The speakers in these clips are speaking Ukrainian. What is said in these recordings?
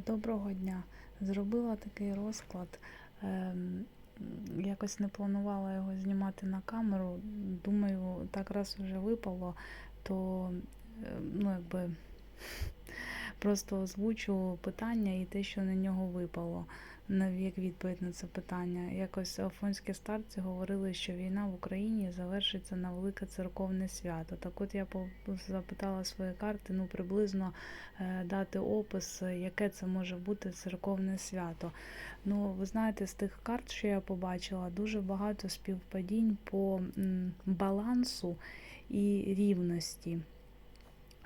Доброго дня. Зробила такий розклад. ем, Якось не планувала його знімати на камеру. Думаю, так раз вже випало, то е, ну, якби просто озвучу питання і те, що на нього випало, як відповідь на це питання. Якось афонські старці говорили, що війна в Україні завершиться на велике церковне свято. Так от я запитала свої карти, ну приблизно е, дати опис, яке це може бути церковне свято. Ну, ви знаєте, з тих карт, що я побачила, дуже багато співпадінь по балансу і рівності.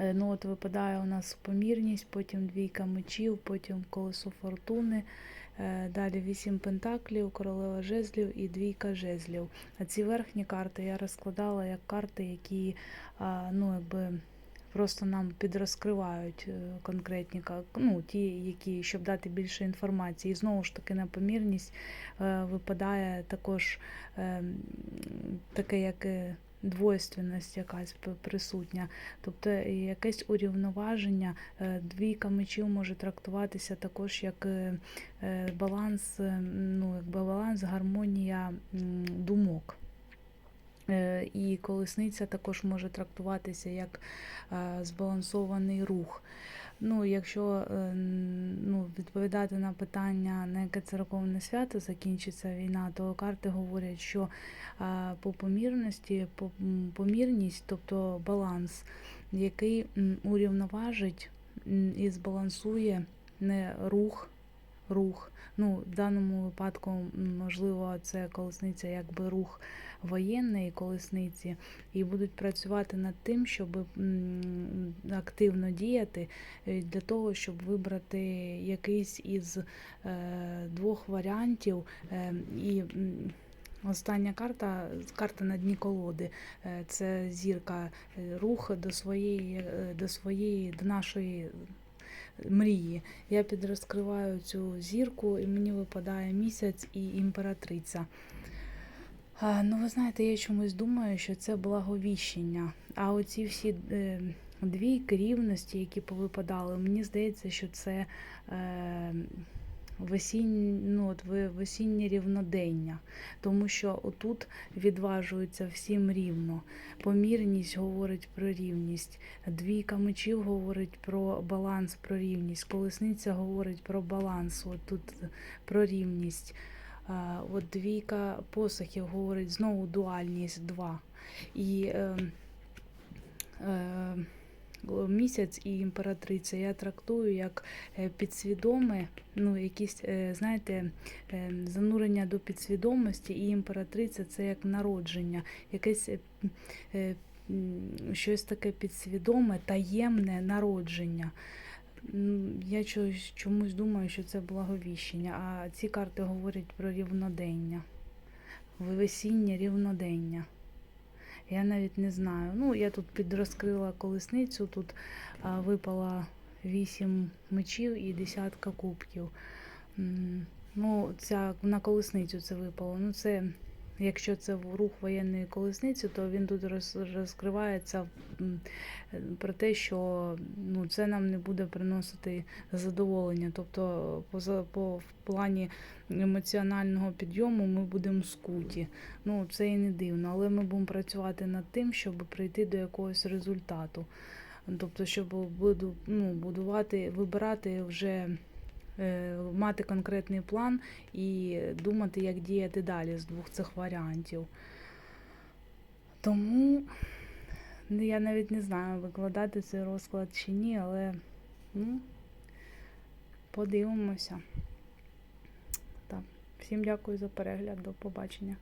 Е, Ну, от випадає у нас помірність, потім двійка мечів, потім колесо фортуни, е, далі вісім пентаклів, королева жезлів і двійка жезлів. А ці верхні карти я розкладала як карти, які ну, якби, просто нам підрозкривають е, конкретні, ну, ті, які, щоб дати більше інформації. І знову ж таки на помірність випадає також е, таке, як. Двойственність якась присутня, тобто якесь урівноваження. Е, Двійка мечів може трактуватися також як е, е, баланс, ну, якби баланс, гармонія думок. І колесниця також може трактуватися як збалансований рух. Ну, якщо е, ну, відповідати на питання, на яке церковне свято закінчиться війна, то карти говорять, що по помірності, по, помірність, тобто баланс, який урівноважить і збалансує не рух, рух. Ну, в даному випадку, можливо, це колесниця якби рух воєнної колесниці, і будуть працювати над тим, щоб активно діяти е, для того, щоб вибрати якийсь із е, двох варіантів. е, І остання карта карта на дні колоди. Це зірка рух до своєї, до своєї, до нашої мрії. Я підрозкриваю цю зірку, і мені випадає місяць і імператриця. Ну, ви знаєте, я чомусь думаю, що це благовіщення. А оці всі дві керівності, які повипадали, мені здається, що це е, весінь, ну, от ви- весіннє рівнодення. Тому що отут відважується всім рівно. Помірність говорить про рівність. Двійка мечів говорить про баланс, про рівність. Колесниця говорить про баланс. От тут про рівність. От двійка посохів говорить знову дуальність 2. І е, е, місяць і імператриця я трактую як е, підсвідоме, ну, якісь, е, знаєте, е, занурення до підсвідомості, і імператриця це як народження, якесь е, е, щось таке підсвідоме, таємне народження. Я чомусь думаю, що це благовіщення, а ці карти говорять про рівнодення. Весіннє рівнодення. Я навіть не знаю. Ну, я тут підрозкрила колесницю, тут а, випала вісім мечів і десятка кубків. Ну, ця на колесницю це випало. Ну, це, якщо це рух воєнної колесниці, то він тут розкривається про те, що ну, це нам не буде приносити задоволення. Тобто, по, по в плані емоціонального підйому ми будемо скуті. Ну, це і не дивно, але ми будемо працювати над тим, щоб прийти до якогось результату. Тобто, щоб буду, ну, будувати, вибирати вже, мати конкретний план і думати, як діяти далі з двох цих варіантів. Тому ну, я навіть не знаю, викладати цей розклад чи ні, але ну, подивимося. Так. Всім дякую за перегляд. До побачення.